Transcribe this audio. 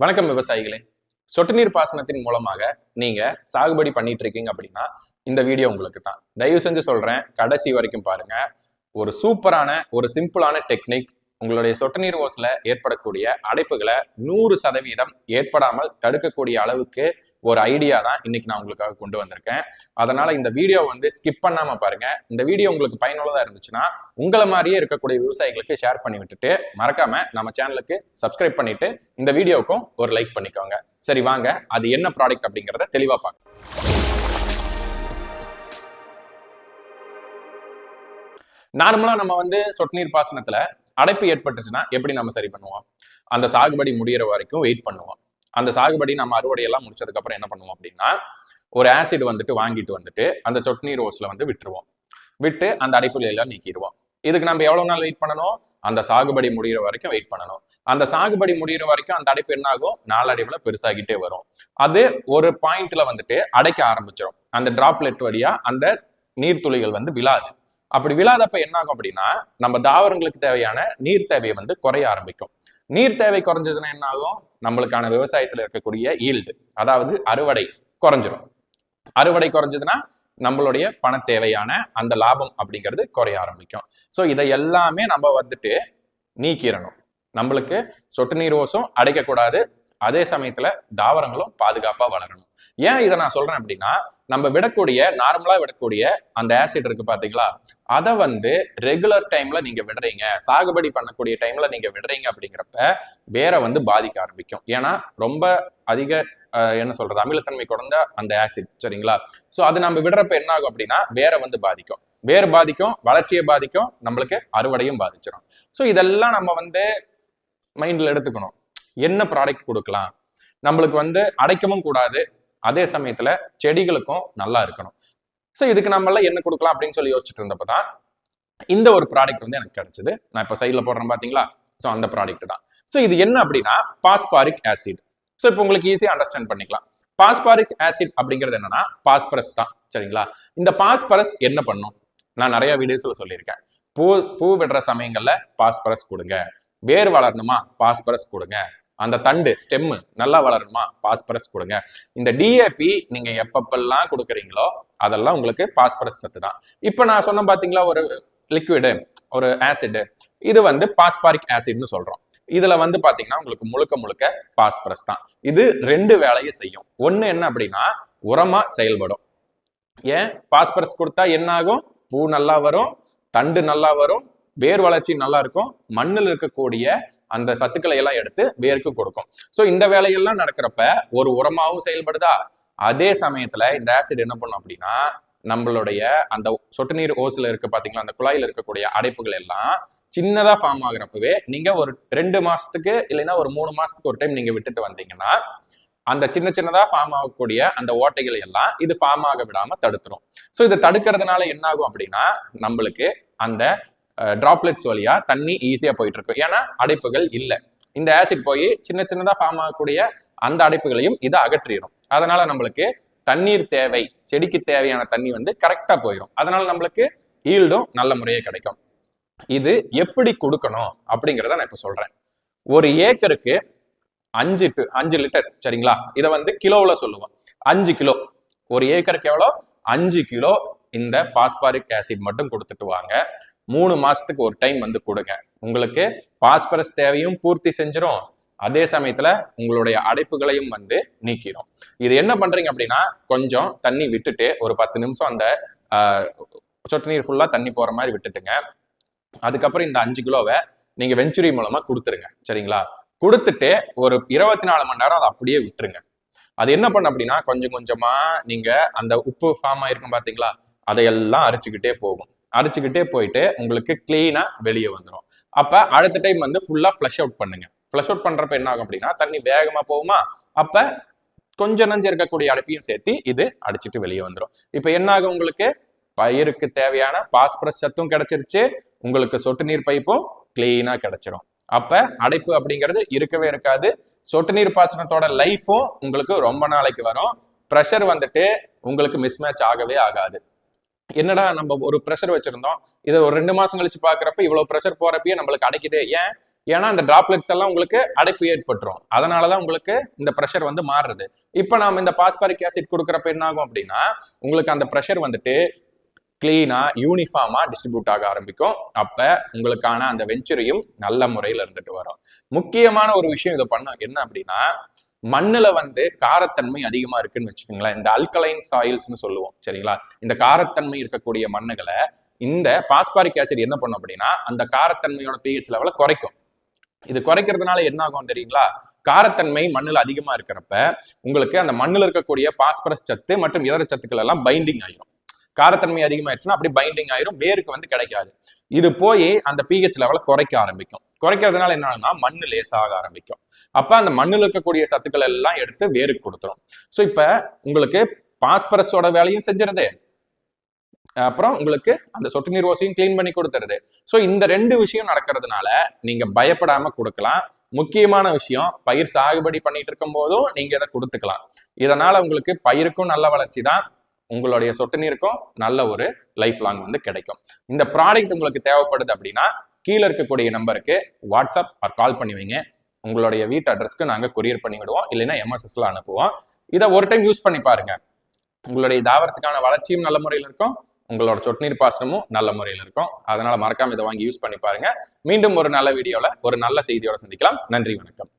வணக்கம் விவசாயிகளே. சொட்டு நீர் பாசனத்தின் மூலமாக நீங்க சாகுபடி பண்ணிட்டு இருக்கீங்க அப்படின்னா இந்த வீடியோ உங்களுக்கு தான் தயவு செஞ்சு சொல்றேன் கடைசி வரைக்கும் பாருங்க. ஒரு சூப்பரான ஒரு சிம்பிளான டெக்னிக் உங்களுடைய சொட்டு நீர் ஓசில் ஏற்படக்கூடிய அடைப்புகளை நூறு சதவீதம் ஏற்படாமல் தடுக்கக்கூடிய அளவுக்கு ஒரு ஐடியா தான் இன்னைக்கு நான் உங்களுக்காக கொண்டு வந்திருக்கேன். அதனால இந்த வீடியோ வந்து ஸ்கிப் பண்ணாம பாருங்க. இந்த வீடியோ உங்களுக்கு பயனுள்ளதா இருந்துச்சுன்னா உங்களை மாதிரியே இருக்கக்கூடிய விவசாயிகளுக்கு ஷேர் பண்ணி விட்டுட்டு மறக்காம நம்ம சேனலுக்கு சப்ஸ்கிரைப் பண்ணிட்டு இந்த வீடியோவுக்கும் ஒரு லைக் பண்ணிக்கோங்க. சரி வாங்க. அது என்ன ப்ராடக்ட் அப்படிங்கிறத தெளிவா பார்க்கலாம் நார்மலாக நம்ம வந்து சொட்டு நீர் பாசனத்தில் அடைப்பு ஏற்பட்டுச்சுன்னா எப்படி நம்ம சரி பண்ணுவோம்? அந்த சாகுபடி முடியிற வரைக்கும் வெயிட் பண்ணுவோம். அந்த சாகுபடி நம்ம அறுவடை எல்லாம் என்ன பண்ணுவோம் அப்படின்னா ஒரு ஆசிட் வந்துட்டு வாங்கிட்டு வந்துட்டு அந்த சொட்னி ரோஸ்ல வந்து விட்டுருவோம். விட்டு அந்த அடைப்புல எல்லாம் நீக்கிடுவோம். இதுக்கு நம்ம எவ்வளவு நாள் வெயிட் பண்ணணும்? அந்த சாகுபடி முடிகிற வரைக்கும் வெயிட் பண்ணணும். அந்த சாகுபடி முடிகிற வரைக்கும் அந்த அடைப்பு என்ன ஆகும்? நாளடைவுல பெருசாகிட்டே வரும். அது ஒரு பாயிண்ட்ல வந்துட்டு அடைக்க ஆரம்பிச்சிடும் அந்த டிராப்லெட் வழியா அந்த நீர்த்துளிகள் வந்து விழாது. அப்படி விழாதப்ப என்ன ஆகும் அப்படின்னா நம்ம தாவரங்களுக்கு தேவையான நீர் தேவையை வந்து குறைய ஆரம்பிக்கும். நீர் தேவை குறைஞ்சதுன்னா என்ன ஆகும் நம்மளுக்கான விவசாயத்துல இருக்கக்கூடிய ஈல்டு அதாவது அறுவடை குறைஞ்சிரும். அறுவடை குறைஞ்சதுன்னா நம்மளுடைய பண தேவையான அந்த லாபம் அப்படிங்கிறது குறைய ஆரம்பிக்கும். ஸோ இதை எல்லாமே நம்ம வந்துட்டு நீக்கிடணும். நம்மளுக்கு சொட்டு நீர் ஓசம் அடைக்கக்கூடாது. அதே சமயத்துல தாவரங்களும் பாதுகாப்பா வளரணும். ஏன் இதை நான் சொல்றேன் அப்படின்னா நம்ம விடக்கூடிய நார்மலா விடக்கூடிய அந்த ஆசிட் இருக்கு பாத்தீங்களா? அதை வந்து ரெகுலர் டைம்ல நீங்க விடுறீங்க. சாகுபடி பண்ணக்கூடிய டைம்ல நீங்க விடுறீங்க அப்படிங்கிறப்ப வேற வந்து பாதிக்க ஆரம்பிக்கும். ஏன்னா ரொம்ப அதிக என்ன சொல்றது அமிலத்தன்மை கொண்ட அந்த ஆசிட் சரிங்களா? ஸோ அது நம்ம விடுறப்ப என்ன ஆகும் அப்படின்னா வேற வந்து பாதிக்கும். வேர் பாதிக்கும் வளர்ச்சியை பாதிக்கும் நம்மளுக்கு அறுவடையும் பாதிச்சிடும் ஸோ இதெல்லாம் நம்ம வந்து மைண்டில் எடுத்துக்கணும். என்ன ப்ராடக்ட் கொடுக்கலாம்? நம்மளுக்கு வந்து அடைக்கவும் கூடாது. அதே சமயத்துல செடிகளுக்கும் நல்லா இருக்கணும். ஸோ இதுக்கு நம்மள என்ன கொடுக்கலாம் அப்படின்னு சொல்லி யோசிச்சுட்டு இருந்தப்ப தான் இந்த ஒரு ப்ராடக்ட் வந்து எனக்கு கிடைச்சது. நான் இப்போ சைடில் போடுறேன் பார்த்தீங்களா ஸோ அந்த ப்ராடக்ட் தான். ஸோ இது என்ன அப்படின்னா பாஸ்பாரிக் ஆசிட். ஸோ இப்போ உங்களுக்கு ஈஸியாக அண்டர்ஸ்டாண்ட் பண்ணிக்கலாம். பாஸ்பாரிக் ஆசிட் அப்படிங்கிறது என்னன்னா பாஸ்பரஸ் தான். சரிங்களா? இந்த பாஸ்பரஸ் என்ன பண்ணும்? நான் நிறைய வீடியோஸ்ல சொல்லியிருக்கேன். பூ பூ விடுற சமயங்கள்ல பாஸ்பரஸ் கொடுங்க. வேர் வளரணுமா? பாஸ்பரஸ் கொடுங்க. அந்த தண்டு ஸ்டெம்மு நல்லா வளரணுமா? பாஸ்பரஸ் கொடுங்க. இந்த டிஏபி நீங்க எப்பப்பெல்லாம் கொடுக்குறீங்களோ அதெல்லாம் உங்களுக்கு பாஸ்பரஸ் சத்து தான். இப்போ நான் சொன்ன பாத்தீங்களா ஒரு லிக்விடு ஒரு ஆசிடு இது வந்து பாஸ்பாரிக் ஆசிட்னு சொல்றோம். இதுல வந்து பாத்தீங்கன்னா உங்களுக்கு முழுக்க முழுக்க பாஸ்பரஸ் தான். இது ரெண்டு வேலையை செய்யும். ஒண்ணு என்ன அப்படின்னா உரமா செயல்படும். ஏன்? பாஸ்பரஸ் கொடுத்தா என்ன ஆகும் பூ நல்லா வரும் தண்டு நல்லா வரும் வேர் வளர்ச்சி நல்லா இருக்கும் மண்ணில் இருக்கக்கூடிய அந்த சத்துக்களை எல்லாம் எடுத்து வேருக்கு கொடுக்கும். ஸோ இந்த வேலையெல்லாம் நடக்கிறப்ப ஒரு உரமாகவும் செயல்படுதா? அதே சமயத்துல இந்த ஆசிட் என்ன பண்ணும் அப்படின்னா நம்மளுடைய அந்த சொட்டு நீர் ஓசில் இருக்க பாத்தீங்களா அந்த குழாயில் இருக்கக்கூடிய அடைப்புகள் எல்லாம் சின்னதா ஃபார்ம் ஆகுறப்பவே நீங்க ஒரு ரெண்டு மாசத்துக்கு இல்லைன்னா ஒரு மூணு மாசத்துக்கு ஒரு டைம் நீங்க விட்டுட்டு வந்தீங்கன்னா அந்த சின்ன சின்னதா ஃபார்ம் ஆகக்கூடிய அந்த ஓட்டைகளை எல்லாம் இது ஃபார்ம் ஆக விடாம தடுத்துரும். ஸோ இதை தடுக்கிறதுனால என்ன ஆகும் அப்படின்னா நம்மளுக்கு அந்த டிராப்லெட்ஸ் வழியா தண்ணி ஈஸியாக போயிட்டு இருக்கும் ஏன்னா அடைப்புகள் இல்லை. இந்த ஆசிட் போய் சின்ன சின்னதாக ஃபார்ம் ஆகக்கூடிய அந்த அடைப்புகளையும் இதை அகற்றிடும் அதனால நம்மளுக்கு தண்ணீர் தேவை செடிக்கு தேவையான தண்ணி வந்து கரெக்டாக போயிடும் அதனால நம்மளுக்கு ஈல்டும் நல்ல முறையே கிடைக்கும். இது எப்படி கொடுக்கணும் அப்படிங்கிறத நான் இப்போ சொல்கிறேன் ஒரு ஏக்கருக்கு அஞ்சு டு அஞ்சு லிட்டர் சரிங்களா? இதை வந்து கிலோவில் சொல்லுவோம். அஞ்சு கிலோ. ஒரு ஏக்கருக்கு எவ்வளோ? அஞ்சு கிலோ இந்த பாஸ்பாரிக் ஆசிட் மட்டும் கொடுத்துட்டு வாங்க. மூணு மாசத்துக்கு ஒரு டைம் வந்து கொடுங்க. உங்களுக்கு பாஸ்பரஸ் தேவையும் பூர்த்தி செஞ்சிடும் அதே சமயத்துல உங்களுடைய அடைப்புகளையும் வந்து நீக்கிடும் இது என்ன பண்றீங்க அப்படின்னா கொஞ்சம் தண்ணி விட்டுட்டு ஒரு பத்து நிமிஷம் அந்த ஆஹ், சொட்டு நீர் ஃபுல்லா தண்ணி போற மாதிரி விட்டுட்டுங்க. அதுக்கப்புறம் இந்த அஞ்சு கிலோவை நீங்க வெஞ்சுரி மூலமா கொடுத்துருங்க. சரிங்களா? கொடுத்துட்டு ஒரு இருபத்தி நாலு மணி நேரம் அதை அப்படியே விட்டுருங்க. அது என்ன பண்ண அப்படின்னா கொஞ்சம் கொஞ்சமா நீங்க அந்த உப்பு ஃபார்ம் ஆயிருக்கும் பாத்தீங்களா? அதையெல்லாம் அரிச்சுக்கிட்டே போகும். அடிச்சுக்கிட்டே போயிட்டு உங்களுக்கு கிளீனாக வெளியே வந்துடும் அப்போ அடுத்த டைம் வந்து ஃபுல்லாக ஃப்ளஷ் அவுட் பண்ணுங்க. ஃப்ளஷ் அவுட் பண்ணுறப்ப என்ன ஆகும் அப்படின்னா தண்ணி வேகமாக போகுமா? அப்போ கொஞ்சம் நஞ்சு இருக்கக்கூடிய அடைப்பையும் சேர்த்து இது அடிச்சிட்டு வெளியே வந்துடும் இப்போ என்ன ஆகும் உங்களுக்கு? பயிருக்கு தேவையான பாஸ்பரஸ் சத்தும் கிடைச்சிருச்சு. உங்களுக்கு சொட்டு நீர் பைப்பும் கிளீனாக கிடைச்சிரும். அப்ப அடைப்பு அப்படிங்கிறது இருக்கவே இருக்காது. சொட்டு நீர் பாசனத்தோட லைஃபும் உங்களுக்கு ரொம்ப நாளைக்கு வரும். ப்ரெஷர் வந்துட்டு உங்களுக்கு மிஸ்மேட்ச் ஆகவே ஆகாது. என்னடா நம்ம ஒரு ப்ரெஷர் வச்சிருந்தோம். இதை ஒரு ரெண்டு மாசம் கழிச்சு பாக்குறப்ப இவ்வளவு ப்ரெஷர் போறப்பயே நம்மளுக்கு அடைக்குது. ஏன்? ஏன்னா அந்த டிராப்லெட்ஸ் எல்லாம் உங்களுக்கு அடைப்பு ஏற்பட்டுரும். அதனாலதான் உங்களுக்கு இந்த ப்ரெஷர் வந்து மாறுறது இப்போ நாம இந்த பாஸ்பாரிக் ஆசிட் கொடுக்குறப்ப என்ன ஆகும் அப்படின்னா உங்களுக்கு அந்த ப்ரெஷர் வந்துட்டு கிளீனா யூனிஃபார்மா டிஸ்ட்ரிபியூட் ஆக ஆரம்பிக்கும். அப்ப உங்களுக்கான அந்த வெஞ்சுரியும் நல்ல முறையில் இருந்துட்டு வரும். முக்கியமான ஒரு விஷயம் இதை பண்ண என்ன அப்படின்னா மண்ணுல வந்து காரத்தன்மை அதிகமா இருக்குன்னு வச்சுக்கோங்களேன். இந்த அல்கலைன் சாயில்ஸ்னு சொல்லுவோம். சரிங்களா? இந்த காரத்தன்மை இருக்கக்கூடிய மண்ணுகளை இந்த பாஸ்பாரிக் ஆசிட் என்ன பண்ணும் அப்படின்னா அந்த காரத்தன்மையோட பிஹெச் லெவலை குறைக்கும். இது குறைக்கிறதுனால என்ன ஆகும் தெரியுங்களா? காரத்தன்மை மண்ணில் அதிகமா இருக்கிறப்ப உங்களுக்கு அந்த மண்ணில் இருக்கக்கூடிய பாஸ்பரஸ் சத்து மற்றும் இதர சத்துக்கள் எல்லாம் பைண்டிங் ஆயிரும். காரத்தன்மை அதிகமாயிருச்சுன்னா அப்படி பைண்டிங் ஆயிரும் வேருக்கு வந்து கிடைக்காது. இது போய் அந்த பிஹெச் லெவலை குறைக்க ஆரம்பிக்கும். குறைக்கிறதுனால என்னன்னா ஆகும்னா மண்ணு லேசாக ஆரம்பிக்கும். அப்ப அந்த மண்ணில் இருக்கக்கூடிய சத்துக்கள் எல்லாம் எடுத்து வேருக்கு கொடுத்துரும். ஸோ இப்ப உங்களுக்கு பாஸ்பரஸோட வேலையும் செஞ்சிருது. அப்புறம் உங்களுக்கு அந்த சொட்டு நீர் ஓசையும் க்ளீன் பண்ணி கொடுத்துருது. ஸோ இந்த ரெண்டு விஷயம் நடக்கிறதுனால நீங்க பயப்படாம கொடுக்கலாம். முக்கியமான விஷயம் பயிர் சாகுபடி பண்ணிட்டு இருக்கும் போதும் நீங்க இதை கொடுத்துக்கலாம். இதனால உங்களுக்கு பயிருக்கும் நல்ல வளர்ச்சி தான். உங்களுடைய சொட்டு நீருக்கும் நல்ல ஒரு லைஃப் லாங் வந்து கிடைக்கும். இந்த ப்ராடக்ட் உங்களுக்கு தேவைப்படுது அப்படின்னா கீழே இருக்கக்கூடிய நம்பருக்கு வாட்ஸ்அப் ஆர் கால் பண்ணி வைங்க. உங்களுடைய வீட்டு அட்ரஸ்க்கு நாங்கள் கொரியர் பண்ணி விடுவோம். இல்லைன்னா எம்எஸ்எஸ்ல அனுப்புவோம். இதை ஒரு டைம் யூஸ் பண்ணி பாருங்க. உங்களுடைய தாவரத்துக்கான வளர்ச்சியும் நல்ல முறையில் இருக்கும். உங்களோட சொட்டுநீர் பாசனமும் நல்ல முறையில் இருக்கும். அதனால மறக்காம இதை வாங்கி யூஸ் பண்ணி பாருங்க. மீண்டும் ஒரு நல்ல வீடியோல ஒரு நல்ல செய்தியோட சந்திக்கலாம். நன்றி வணக்கம்.